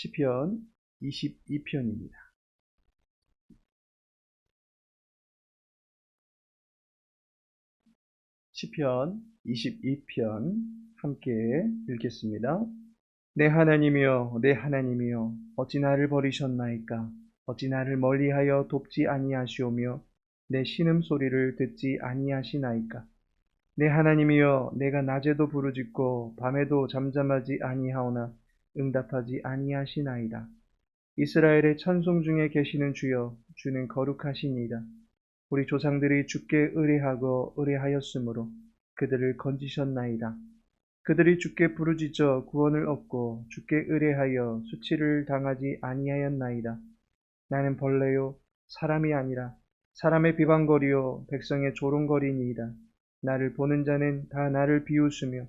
시편 22편입니다. 시편 22편 함께 읽겠습니다. 내 하나님이여 내 하나님이여 어찌 나를 버리셨나이까 어찌 나를 멀리하여 돕지 아니하시오며 내 신음 소리를 듣지 아니하시나이까 내 하나님이여 내가 낮에도 부르짖고 밤에도 잠잠하지 아니하오나 응답하지 아니하시나이다. 이스라엘의 찬송 중에 계시는 주여 주는 거룩하시니이다. 우리 조상들이 주께 의뢰하고 의뢰하였으므로 그들을 건지셨나이다. 그들이 주께 부르짖어 구원을 얻고 주께 의뢰하여 수치를 당하지 아니하였나이다. 나는 벌레요 사람이 아니라 사람의 비방거리요 백성의 조롱거리니이다. 나를 보는 자는 다 나를 비웃으며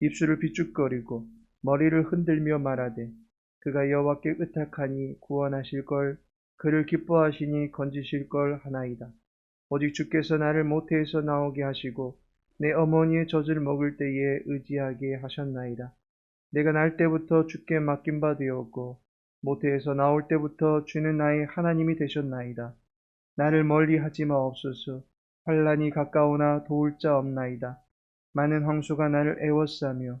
입술을 비죽거리고 머리를 흔들며 말하되 그가 여호와께 의탁하니 구원하실 걸 그를 기뻐하시니 건지실 걸 하나이다. 오직 주께서 나를 모태에서 나오게 하시고 내 어머니의 젖을 먹을 때에 의지하게 하셨나이다. 내가 날 때부터 주께 맡긴 바 되었고 모태에서 나올 때부터 주는 나의 하나님이 되셨나이다. 나를 멀리 하지 마옵소서. 환란이 가까우나 도울 자 없나이다. 많은 황소가 나를 애워싸며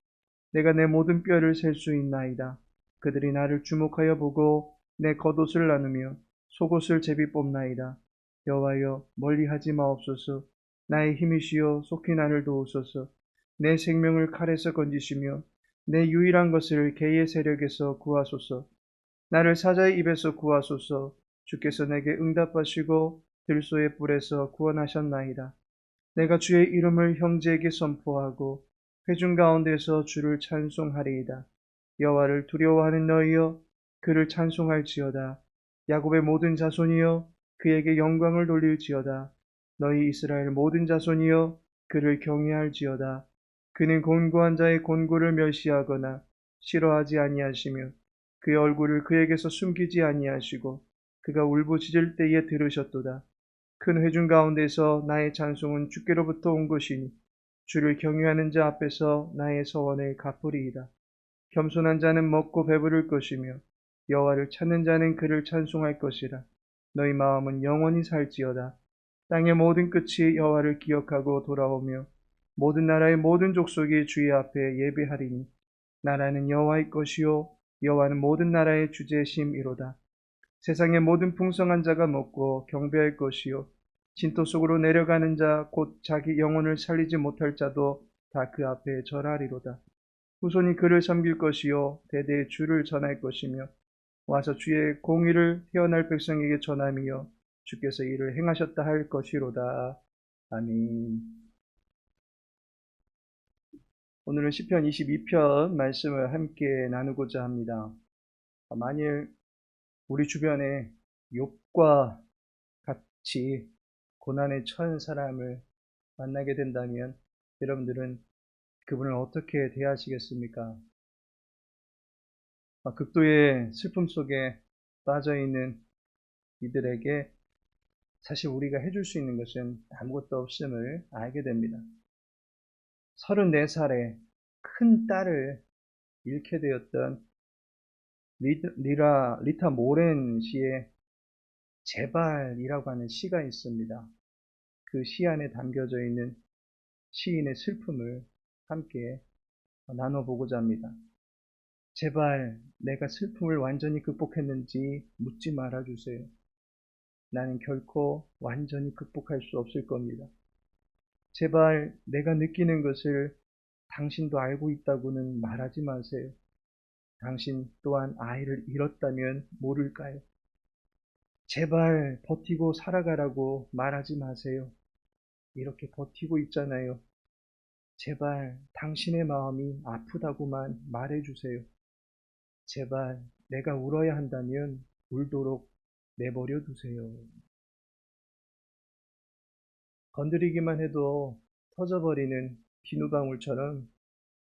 내가 내 모든 뼈를 셀 수 있나이다. 그들이 나를 주목하여 보고 내 겉옷을 나누며 속옷을 제비 뽑나이다. 여호와여 멀리하지 마옵소서. 나의 힘이시여 속히 나를 도우소서. 내 생명을 칼에서 건지시며 내 유일한 것을 개의 세력에서 구하소서. 나를 사자의 입에서 구하소서. 주께서 내게 응답하시고 들소의 뿔에서 구원하셨나이다. 내가 주의 이름을 형제에게 선포하고 회중 가운데서 주를 찬송하리이다. 여호와를 두려워하는 너희여 그를 찬송할지어다. 야곱의 모든 자손이여 그에게 영광을 돌릴지어다. 너희 이스라엘 모든 자손이여 그를 경외할지어다. 그는 곤고한 자의 곤고를 멸시하거나 싫어하지 아니하시며 그의 얼굴을 그에게서 숨기지 아니하시고 그가 울부짖을 때에 들으셨도다. 큰 회중 가운데서 나의 찬송은 주께로부터 온 것이니 주를 경외하는 자 앞에서 나의 서원을 갚으리이다. 겸손한 자는 먹고 배부를 것이며 여호와를 찾는 자는 그를 찬송할 것이라. 너희 마음은 영원히 살지어다. 땅의 모든 끝이 여호와를 기억하고 돌아오며 모든 나라의 모든 족속이 주의 앞에 예배하리니 나라는 여호와의 것이요 여호와는 모든 나라의 주제심이로다. 세상의 모든 풍성한 자가 먹고 경배할 것이요 진토 속으로 내려가는 자 곧 자기 영혼을 살리지 못할 자도 다 그 앞에 절하리로다. 후손이 그를 섬길 것이요 대대의 주를 전할 것이며 와서 주의 공의를 태어날 백성에게 전함이여 주께서 이를 행하셨다 할 것이로다. 아멘. 오늘은 시편 22편 말씀을 함께 나누고자 합니다. 만일 우리 주변에 욥과 같이 고난에 처한 사람을 만나게 된다면 여러분들은 그분을 어떻게 대하시겠습니까? 극도의 슬픔 속에 빠져 있는 이들에게 사실 우리가 해줄 수 있는 것은 아무것도 없음을 알게 됩니다. 34살에 큰 딸을 잃게 되었던 리라, 리타 모렌 씨의 제발이라고 하는 시가 있습니다. 그 시 안에 담겨져 있는 시인의 슬픔을 함께 나눠보고자 합니다. 제발 내가 슬픔을 완전히 극복했는지 묻지 말아주세요. 나는 결코 완전히 극복할 수 없을 겁니다. 제발 내가 느끼는 것을 당신도 알고 있다고는 말하지 마세요. 당신 또한 아이를 잃었다면 모를까요? 제발 버티고 살아가라고 말하지 마세요. 이렇게 버티고 있잖아요. 제발 당신의 마음이 아프다고만 말해주세요. 제발 내가 울어야 한다면 울도록 내버려 두세요. 건드리기만 해도 터져버리는 비누방울처럼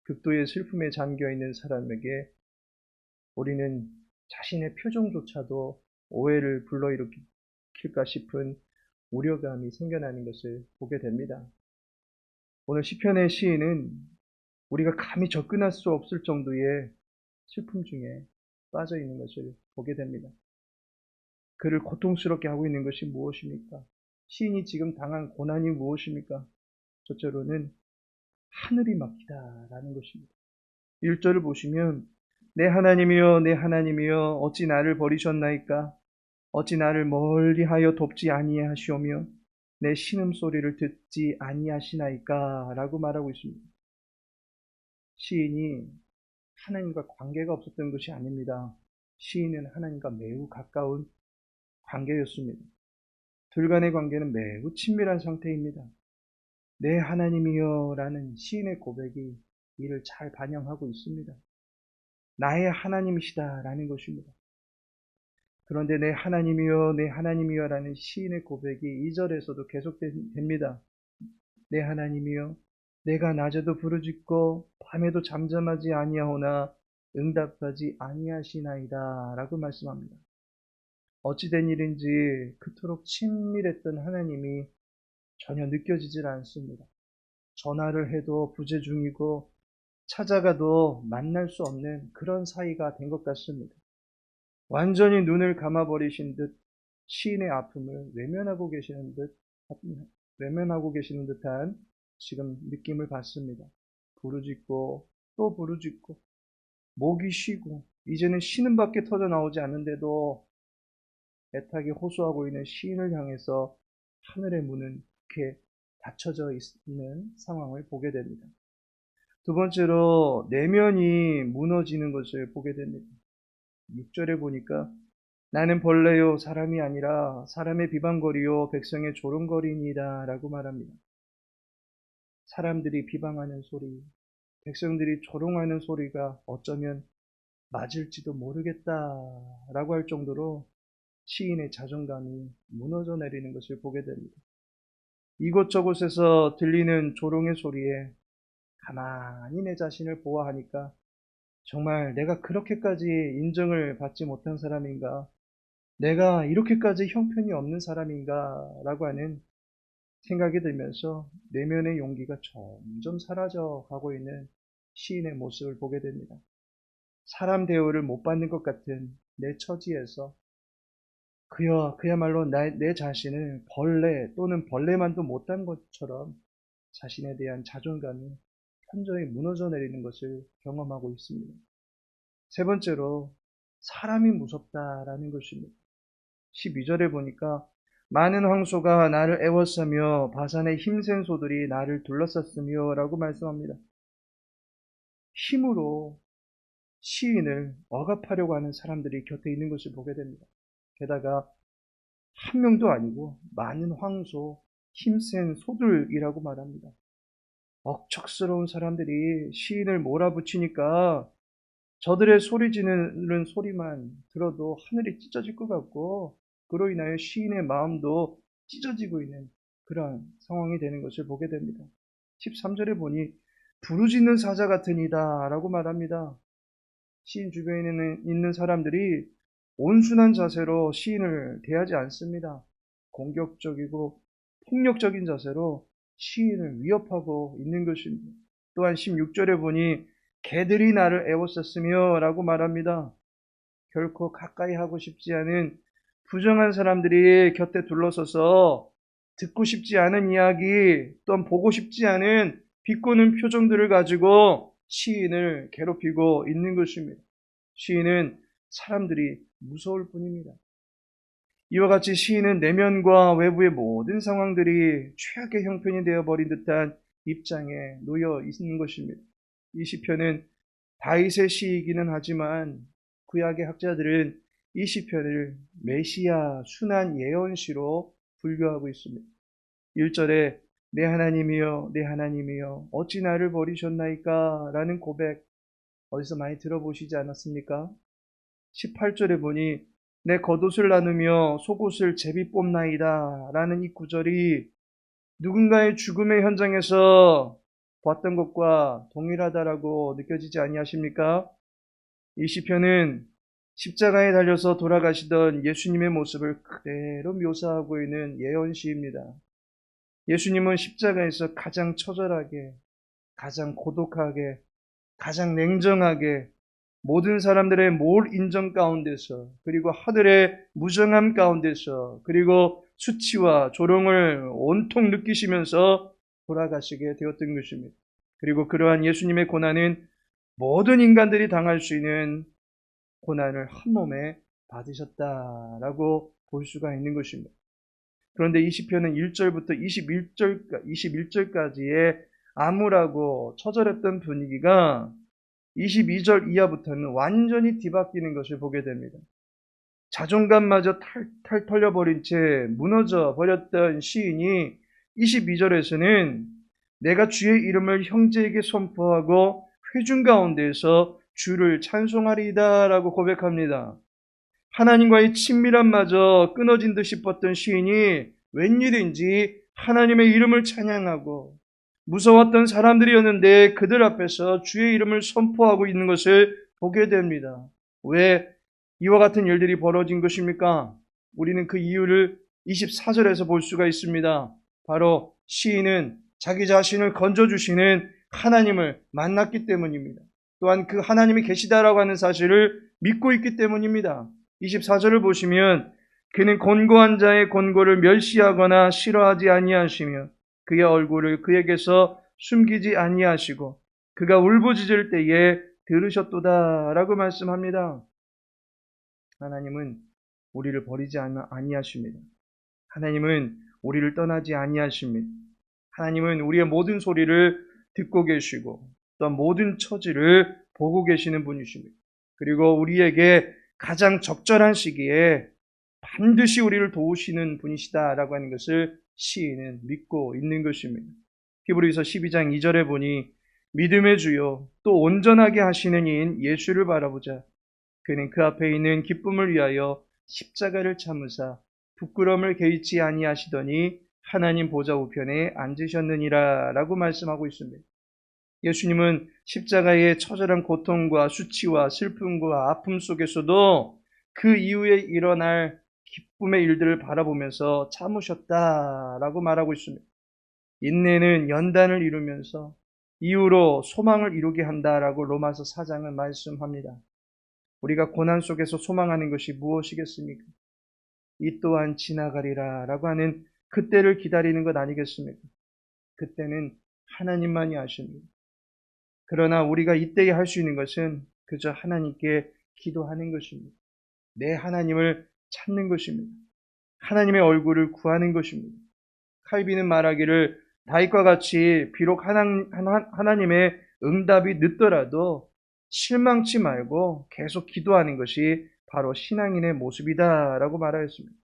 극도의 슬픔에 잠겨 있는 사람에게 우리는 자신의 표정조차도 오해를 불러일으킬까 싶은 우려감이 생겨나는 것을 보게 됩니다. 오늘 시편의 시인은 우리가 감히 접근할 수 없을 정도의 슬픔 중에 빠져 있는 것을 보게 됩니다. 그를 고통스럽게 하고 있는 것이 무엇입니까? 시인이 지금 당한 고난이 무엇입니까? 첫째로는 하늘이 막히다라는 것입니다. 1절을 보시면 내 하나님이여 내 하나님이여 어찌 나를 버리셨나이까 어찌 나를 멀리하여 돕지 아니하시오며 내 신음소리를 듣지 아니하시나이까 라고 말하고 있습니다. 시인이 하나님과 관계가 없었던 것이 아닙니다. 시인은 하나님과 매우 가까운 관계였습니다. 둘 간의 관계는 매우 친밀한 상태입니다. 내 하나님이여 라는 시인의 고백이 이를 잘 반영하고 있습니다. 나의 하나님이시다 라는 것입니다. 그런데 내 하나님이여 내 하나님이여 라는 시인의 고백이 2절에서도 계속됩니다. 내 하나님이여 내가 낮에도 부르짖고 밤에도 잠잠하지 아니하오나 응답하지 아니하시나이다 라고 말씀합니다. 어찌된 일인지 그토록 친밀했던 하나님이 전혀 느껴지질 않습니다. 전화를 해도 부재 중이고 찾아가도 만날 수 없는 그런 사이가 된 것 같습니다. 완전히 눈을 감아버리신 듯 시인의 아픔을 외면하고 계시는 듯, 외면하고 계시는 듯한 지금 느낌을 받습니다. 부르짖고 또 부르짖고 목이 쉬고 이제는 쉬는 밖에 터져 나오지 않는데도 애타게 호소하고 있는 시인을 향해서 하늘의 문은 이렇게 닫혀져 있는 상황을 보게 됩니다. 두 번째로 내면이 무너지는 것을 보게 됩니다. 6절에 보니까 나는 벌레요 사람이 아니라 사람의 비방거리요 백성의 조롱거리니이다 라고 말합니다. 사람들이 비방하는 소리, 백성들이 조롱하는 소리가 어쩌면 맞을지도 모르겠다 라고 할 정도로 시인의 자존감이 무너져 내리는 것을 보게 됩니다. 이곳저곳에서 들리는 조롱의 소리에 가만히 내 자신을 보아하니까 정말 내가 그렇게까지 인정을 받지 못한 사람인가? 내가 이렇게까지 형편이 없는 사람인가? 라고 하는 생각이 들면서 내면의 용기가 점점 사라져 가고 있는 시인의 모습을 보게 됩니다. 사람 대우를 못 받는 것 같은 내 처지에서 그야, 그야말로 나, 내 자신을 벌레 또는 벌레만도 못한 것처럼 자신에 대한 자존감이 현저히 무너져 내리는 것을 경험하고 있습니다. 세 번째로 사람이 무섭다라는 것입니다. 12절에 보니까 많은 황소가 나를 애워싸며 바산의 힘센 소들이 나를 둘러쌌으며 라고 말씀합니다. 힘으로 시인을 억압하려고 하는 사람들이 곁에 있는 것을 보게 됩니다. 게다가 한 명도 아니고 많은 황소, 힘센 소들이라고 말합니다. 억척스러운 사람들이 시인을 몰아붙이니까 저들의 소리 지르는 소리만 들어도 하늘이 찢어질 것 같고 그로 인하여 시인의 마음도 찢어지고 있는 그러한 상황이 되는 것을 보게 됩니다. 13절에 보니 부르짖는 사자 같으니다 라고 말합니다. 시인 주변에 있는 사람들이 온순한 자세로 시인을 대하지 않습니다. 공격적이고 폭력적인 자세로 시인을 위협하고 있는 것입니다. 또한 16절에 보니 개들이 나를 애워쌌으며 라고 말합니다. 결코 가까이 하고 싶지 않은 부정한 사람들이 곁에 둘러서서 듣고 싶지 않은 이야기 또한 보고 싶지 않은 비꼬는 표정들을 가지고 시인을 괴롭히고 있는 것입니다. 시인은 사람들이 무서울 뿐입니다. 이와 같이 시인은 내면과 외부의 모든 상황들이 최악의 형편이 되어버린 듯한 입장에 놓여 있는 것입니다. 이 시편은 다윗의 시이기는 하지만 구약의 학자들은 이 시편을 메시아 순한 예언시로 분류하고 있습니다. 1절에 내 하나님이여 내 하나님이여 어찌 나를 버리셨나이까 라는 고백 어디서 많이 들어보시지 않았습니까? 18절에 보니 내 겉옷을 나누며 속옷을 제비 뽑나이다. 라는 이 구절이 누군가의 죽음의 현장에서 봤던 것과 동일하다라고 느껴지지 아니하십니까? 이 시편은 십자가에 달려서 돌아가시던 예수님의 모습을 그대로 묘사하고 있는 예언시입니다. 예수님은 십자가에서 가장 처절하게, 가장 고독하게, 가장 냉정하게 모든 사람들의 몰 인정 가운데서 그리고 하늘의 무정함 가운데서 그리고 수치와 조롱을 온통 느끼시면서 돌아가시게 되었던 것입니다. 그리고 그러한 예수님의 고난은 모든 인간들이 당할 수 있는 고난을 한 몸에 받으셨다라고 볼 수가 있는 것입니다. 그런데 이 시편은 1절부터 21절, 21절까지의 암울하고 처절했던 분위기가 22절 이하부터는 완전히 뒤바뀌는 것을 보게 됩니다. 자존감마저 탈탈 털려버린 채 무너져 버렸던 시인이 22절에서는 내가 주의 이름을 형제에게 선포하고 회중 가운데에서 주를 찬송하리이다 라고 고백합니다. 하나님과의 친밀함마저 끊어진 듯 싶었던 시인이 웬일인지 하나님의 이름을 찬양하고 무서웠던 사람들이었는데 그들 앞에서 주의 이름을 선포하고 있는 것을 보게 됩니다. 왜 이와 같은 일들이 벌어진 것입니까? 우리는 그 이유를 24절에서 볼 수가 있습니다. 바로 시인은 자기 자신을 건져주시는 하나님을 만났기 때문입니다. 또한 그 하나님이 계시다라고 하는 사실을 믿고 있기 때문입니다. 24절을 보시면 그는 권고한 자의 권고를 멸시하거나 싫어하지 아니하시며 그의 얼굴을 그에게서 숨기지 아니하시고 그가 울부짖을 때에 들으셨도다라고 말씀합니다. 하나님은 우리를 버리지 아니하십니다. 하나님은 우리를 떠나지 아니하십니다. 하나님은 우리의 모든 소리를 듣고 계시고 또 모든 처지를 보고 계시는 분이십니다. 그리고 우리에게 가장 적절한 시기에 반드시 우리를 도우시는 분이시다라고 하는 것을 시인은 믿고 있는 것입니다. 히브리서 12장 2절에 보니 믿음의 주요 또 온전하게 하시는 이인 예수를 바라보자. 그는 그 앞에 있는 기쁨을 위하여 십자가를 참으사 부끄러움을 개의치 아니하시더니 하나님 보좌 우편에 앉으셨느니라 라고 말씀하고 있습니다. 예수님은 십자가의 처절한 고통과 수치와 슬픔과 아픔 속에서도 그 이후에 일어날 기쁨의 일들을 바라보면서 참으셨다라고 말하고 있습니다. 인내는 연단을 이루면서 이후로 소망을 이루게 한다라고 로마서 4장은 말씀합니다. 우리가 고난 속에서 소망하는 것이 무엇이겠습니까? 이 또한 지나가리라 라고 하는 그때를 기다리는 것 아니겠습니까? 그때는 하나님만이 아십니다. 그러나 우리가 이때에 할 수 있는 것은 그저 하나님께 기도하는 것입니다. 내 하나님을 찾는 것입니다. 하나님의 얼굴을 구하는 것입니다. 칼비는 말하기를 다윗과 같이 비록 하나 님의 응답이 늦더라도 실망치 말고 계속 기도하는 것이 바로 신앙인의 모습이다라고 말하였습니다.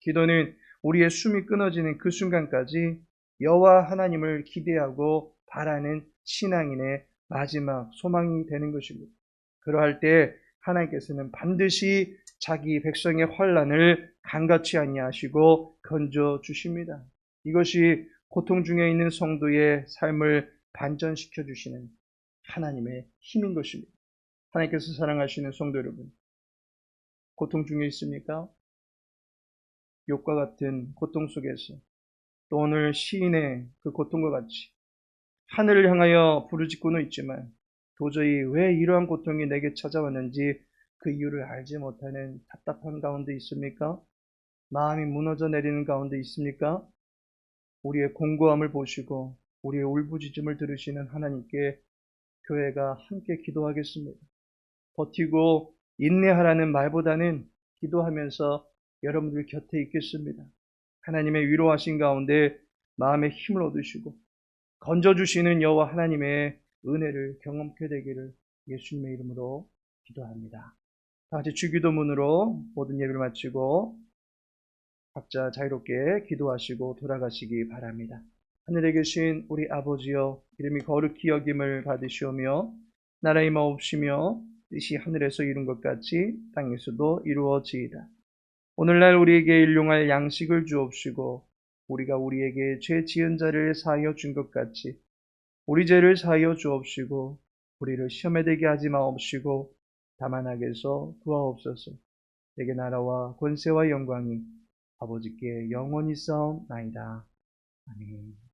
기도는 우리의 숨이 끊어지는 그 순간까지 여호와 하나님을 기대하고 바라는 신앙인의 마지막 소망이 되는 것입니다. 그러할 때 하나님께서는 반드시 자기 백성의 환란을 간같이 아니하시고 건져 주십니다. 이것이 고통 중에 있는 성도의 삶을 반전시켜 주시는 하나님의 힘인 것입니다. 하나님께서 사랑하시는 성도 여러분, 고통 중에 있습니까? 욕과 같은 고통 속에서 또 오늘 시인의 그 고통과 같이 하늘을 향하여 부르짖고는 있지만 도저히 왜 이러한 고통이 내게 찾아왔는지 그 이유를 알지 못하는 답답한 가운데 있습니까? 마음이 무너져 내리는 가운데 있습니까? 우리의 공고함을 보시고 우리의 울부짖음을 들으시는 하나님께 교회가 함께 기도하겠습니다. 버티고 인내하라는 말보다는 기도하면서 여러분들 곁에 있겠습니다. 하나님의 위로하신 가운데 마음의 힘을 얻으시고 건져주시는 여호와 하나님의 은혜를 경험케 되기를 예수님의 이름으로 기도합니다. 다 같이 주기도문으로 모든 예배를 마치고 각자 자유롭게 기도하시고 돌아가시기 바랍니다. 하늘에 계신 우리 아버지여 이름이 거룩히 여김을 받으시오며 나라의 마옵시며 뜻이 하늘에서 이룬 것 같이 땅에서도 이루어지이다. 오늘날 우리에게 일용할 양식을 주옵시고 우리가 우리에게 죄 지은 자를 사하여 준 것 같이 우리 죄를 사하여 주옵시고 우리를 시험에 들게 하지 마옵시고 다만 악에서 구하옵소서. 내게 나라와 권세와 영광이 아버지께 영원히 싸움나이다. 아멘.